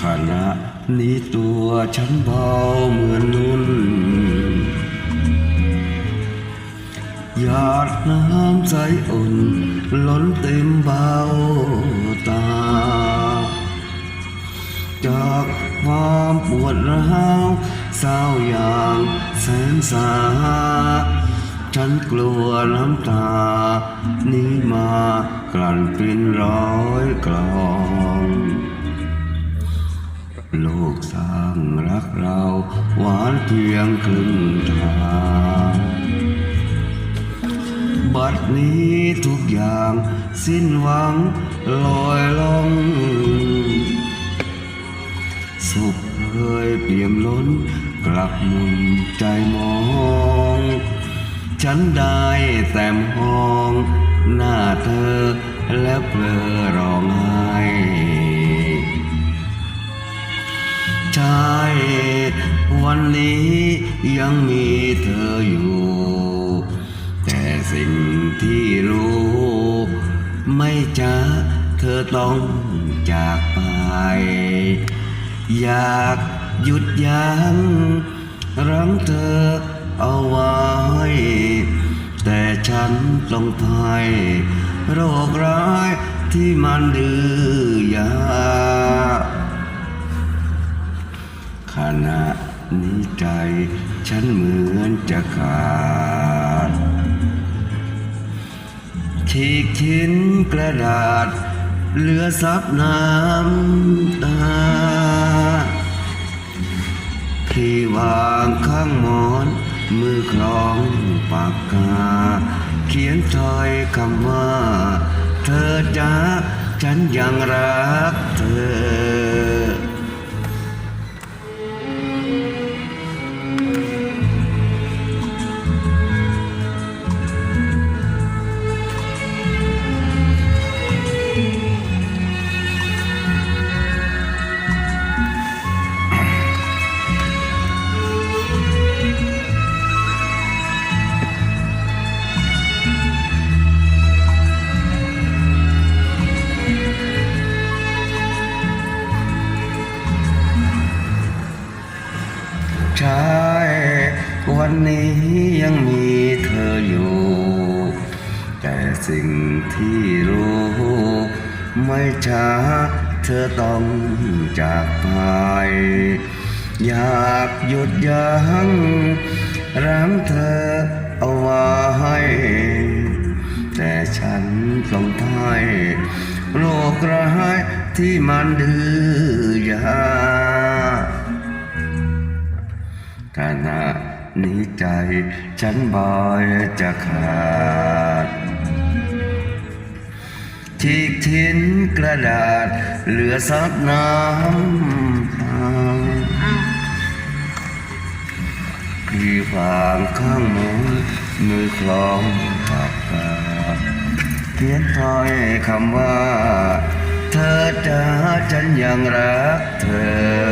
ขณะนี้ตัวฉันเบาเหมือนนุ่นหยาดน้ำใสอุ่นล้นเต็มเบาตา จากความปวดร้าวเศร้าอย่างแสนสา ฉันกลัวน้ำตา นี้มากลั่นกลิ่นร้อยกลอง โลกสร้างรักเราหวานเพียงครึ่งทางบัดนี้ทุกอย่างสิ้นหวังลอยลงสุขเคยเปี่ยมล้นกลับมุนใจมอง ฉันได้แต่มอง หน้าเธอและเพลอร้องไห้ วันนี้ยังมีเธออยู่ แต่สิ่งที่รู้ ไม่จะเธอต้องจากไป อยากหยุดยั้งรั้งเธอเอาไว้ แต่ฉันต้องภัยโรคร้ายที่มันดื้อยา ขณะนี้ใจฉันเหมือนจะขาดฉีกชิ้นกระดาษ เหลือซับน้ำตา ที่วางข้างหมอน มือคล้องปากกา เขียนถ้อยคำว่า เธอจ้าฉันยังรักเธอ ใช่ วันนี้ยังมีเธออยู่ สิ่งที่รู้ ไม่ช้าเธอต้องจากไป อยากหยุดยั้งรั้งเธอเอาไว้แต่ฉันต้องพ่ายโรคร้ายที่มันดื้อยาขณะนี้ใจฉันบอยจะขาด ฉีกทิ้นกระดาษ เหลือซับน้ำตาพี่ฟางข้างมือมือคล้องปากกาเขียนถ้อยคำว่า เธอจะฉันยังรักเธอ